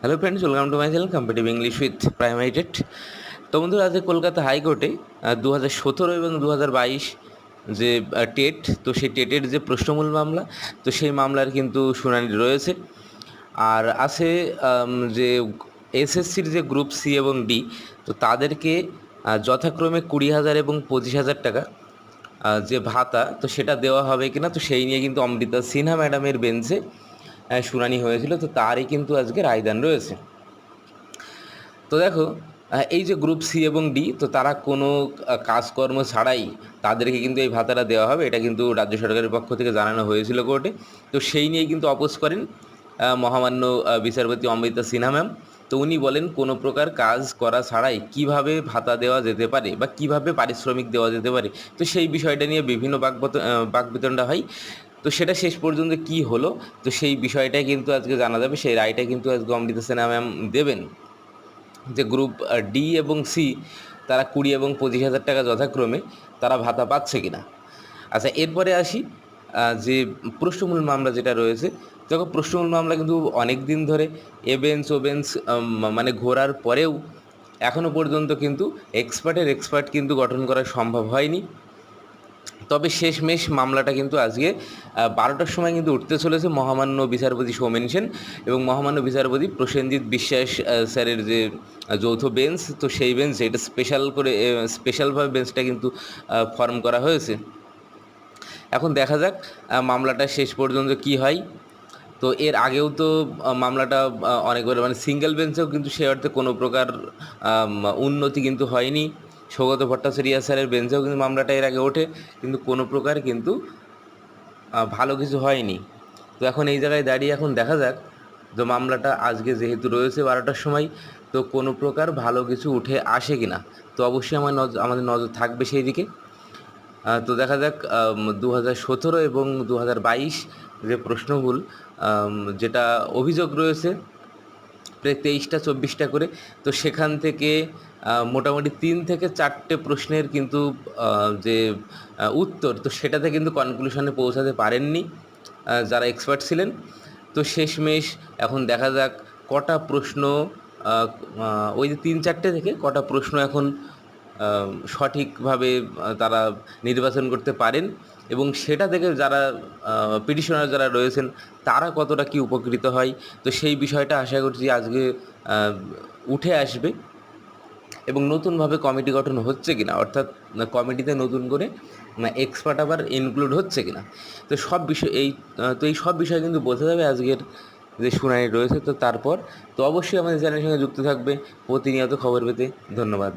Hello friends welcome to my channel competitive English with প্রাইমাইটেড তো বন্ধুরা, আজকে কলকাতা হাইকোর্টে দু হাজার সতেরো এবং দু হাজার বাইশ যে টেট, তো সেই টেটের যে প্রশ্নমূল মামলা, তো সেই মামলার কিন্তু শুনানি রয়েছে। আর আছে যে এসএসসির যে গ্রুপ সি এবং ডি, তো তাদেরকে যথাক্রমে কুড়ি হাজার এবং পঁচিশ হাজার টাকা যে ভাতা, তো সেটা দেওয়া হবে কিনা, তো সেই নিয়ে কিন্তু অমৃতা সিনহা ম্যাডামের বেঞ্চে শুনানি হয়েছিল, তো তারই কিন্তু আজকে রায়দান রয়েছে। তো দেখো এই যে গ্রুপ সি এবং ডি তো তারা কোনো কাজকর্ম ছাড়াই তাদেরকে কিন্তু এই ভাতাটা দেওয়া হবে। এটা কিন্তু রাজ্য সরকারের পক্ষ থেকে জানানো হয়েছিল কোর্টে। তো সেই নিয়ে কিন্তু অপোজ করেন মহামান্য বিচারপতি অমৃতা সিনহা ম্যাম। তো উনি বলেন, কোনো প্রকার কাজ করা ছাড়াই কীভাবে ভাতা দেওয়া যেতে পারে বা কীভাবে পারিশ্রমিক দেওয়া যেতে পারে? তো সেই বিষয়টা নিয়ে বিভিন্ন বাকবত বাকবিতণ্ডা হয়। তো সেটা শেষ পর্যন্ত কি হলো? তো সেই বিষয়টাই কিন্তু আজকে জানা যাবে, সেই রায়টা কিন্তু আজকে অমৃতা সিনহা ম্যাম দেবেন যে গ্রুপ ডি এবং সি তারা কুড়ি এবং পঁচিশ হাজার টাকা যথাক্রমে তারা ভাতা পাচ্ছে কিনা। আচ্ছা এরপরে আসি যে প্রশ্নমূল মামলা যেটা রয়েছে, দেখো প্রশ্নমূল মামলা কিন্তু অনেক দিন ধরে এ বেঞ্চ ও মানে ঘোরার পরেও এখনও পর্যন্ত কিন্তু এক্সপার্টের এক্সপার্ট কিন্তু গঠন করা সম্ভব হয়নি। তবে শেষমেশ মামলাটা কিন্তু আজকে বারোটার সময় কিন্তু উঠতে চলেছে মহামান্য বিচারপতি সৌমেন সেন এবং মহামান্য বিচারপতি প্রসেনজিৎ বিশ্বাস স্যারের যে যৌথ বেঞ্চ, তো সেই বেঞ্চ এটা স্পেশাল করে স্পেশালভাবে বেঞ্চটা কিন্তু ফর্ম করা হয়েছে। এখন দেখা যাক মামলাটা শেষ পর্যন্ত কি হয়। তো এর আগেও তো মামলাটা অনেকবার মানে সিঙ্গেল বেঞ্চেও কিন্তু সে অর্থে কোনো প্রকার উন্নতি কিন্তু হয়নি। সৌগত ভট্টাচার্য স্যারের বেঞ্চেও কিন্তু মামলাটা এর আগে ওঠে, কিন্তু কোনো প্রকার কিন্তু ভালো কিছু হয়নি। তো এখন এই জায়গায় দাঁড়িয়ে এখন দেখা যাক যে মামলাটা আজকে যেহেতু রয়েছে বারোটার সময়, তো কোনো প্রকার ভালো কিছু উঠে আসে কি না তো অবশ্যই আমার নজর আমাদের নজর থাকবে সেই দিকে। তো দেখা যাক দু হাজার সতেরো এবং দু হাজার বাইশ যে প্রশ্নগুলো যেটা অভিযোগ রয়েছে প্রায় তেইশটা, চব্বিশটা করে। তো সেখান থেকে মোটামুটি তিন থেকে চারটে প্রশ্নের কিন্তু যে উত্তর, তো সেটাতে কিন্তু কনক্লুশনে পৌঁছাতে পারেননি যারা এক্সপার্ট ছিলেন। তো শেষমেশ এখন দেখা যাক কটা প্রশ্ন ওই যে তিন, চারটে থেকে কটা প্রশ্ন এখন সঠিকভাবে তারা নির্বাচন করতে পারেন এবং সেটা থেকে যারা পিটিশনার যারা রয়েছেন, তারা কতটা কি উপকৃত হয়? তো সেই বিষয়টা আশা করছি আজকে উঠে আসবে। এবং নতুনভাবে কমিটি গঠন হচ্ছে কিনা, অর্থাৎ কমিটিতে নতুন করে এক্সপার্ট আবার ইনক্লুড হচ্ছে কিনা। তো সব বিষয়, এই তো এই সব বিষয় কিন্তু বোঝা যাবে আজকের যে শুনানি রয়েছে। তো তারপর, তো অবশ্যই আমাদের চ্যানেলের সঙ্গে যুক্ত থাকবে। প্রতিনিয়ত খবর পেতে ধন্যবাদ।